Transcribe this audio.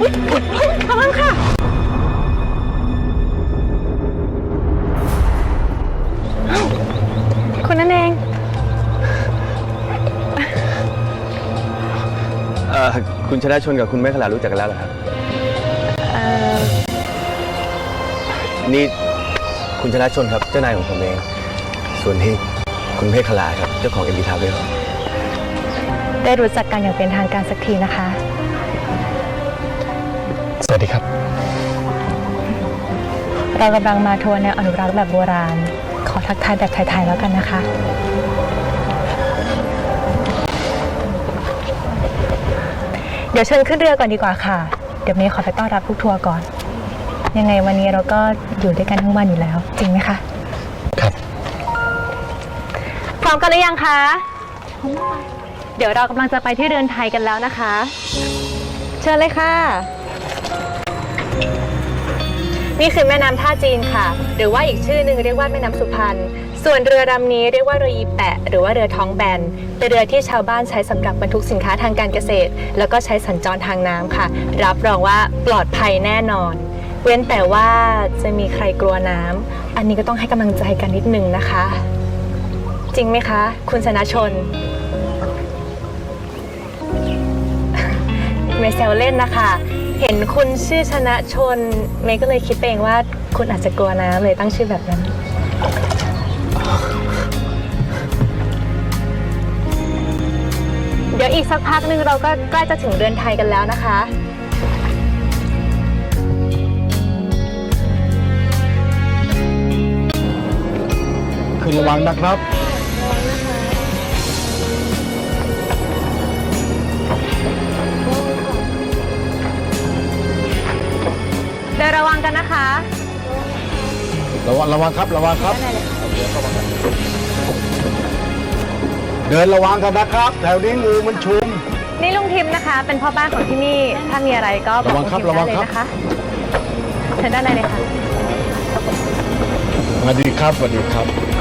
อุ๊ยอุ๊ยระวังค่ะ อ้าวคุณนั่นเอง เอ่อคุณชนะชนกับคุณเมฆขลารู้จักกันแล้วเหรอครับ เอ่อ นี่คุณชนะชนครับ เจ้านายของผมเอง ส่วนที่คุณเมฆขลาครับ เจ้าของเอ็มบีทาเวลได้รู้จักกันอย่างเป็นทางการสักทีนะคะส วัสดีครับ เรากำลังมาทัวร์แนวอนุรักษ์แบบโบราณ ขอทักทายแบบไทยๆแล้วกันนะคะ เดี๋ยวเชิญขึ้นเรือก่อนดีกว่าค่ะ เดี๋ยวเมย์ขอไปต้อนรับทุกทัวร์ก่อน ยังไงวันนี้เราก็อยู่ด้วยกันทั้งวันอยู่แล้ว จริงไหมคะ ครับ พร้อมกันหรือยังคะ เดี๋ยวเรากำลังจะไปที่เรือนไทยกันแล้วนะคะ เชิญเลยค่ะ นี่คือแม่น้ำท่าจีนค่ะ หรือว่าอีกชื่อหนึ่งเรียกว่าแม่น้ำสุพรรณ ส่วนเรือลำนี้เรียกว่าเรืออีแปะ หรือว่าเรือท้องแบน เป็นเรือที่ชาวบ้านใช้สำหรับบรรทุกสินค้าทางการเกษตร แล้วก็ใช้สัญจรทางน้ำค่ะ รับรองว่าปลอดภัยแน่นอน เว้นแต่ว่าจะมีใครกลัวน้ำอันนี้ก็ต้องให้กำลังใจกันนิดนึงนะคะ จริงไหมคะ คุณชนะชนเมย์แซวเล่นนะคะเห็นคุณชื่อชนะชนเมย์ก็เลยคิดไปเองว่าคุณอาจจะกลัวน้ำเลยตั้งชื่อแบบนั้น เดี๋ยวอีกสักพักหนึ่งเราก็ใกล้จะถึงเรือนไทยกันแล้วนะคะขึ้นระวังนะครับ เดินระวังกันนะคะระวังระวังครับระวังครับ เดินระวังกันนะครับ แถวนี้งูมันชุม นี่ลุงทิมนะคะ เป็นพ่อบ้านของที่นี่ ถ้ามีอะไรก็บอกระวังครับลุงทิมระวังได้เลยครับ นะคะเชิญด้านในเลยค่ะ สวัสดีครับสวัสดีครับ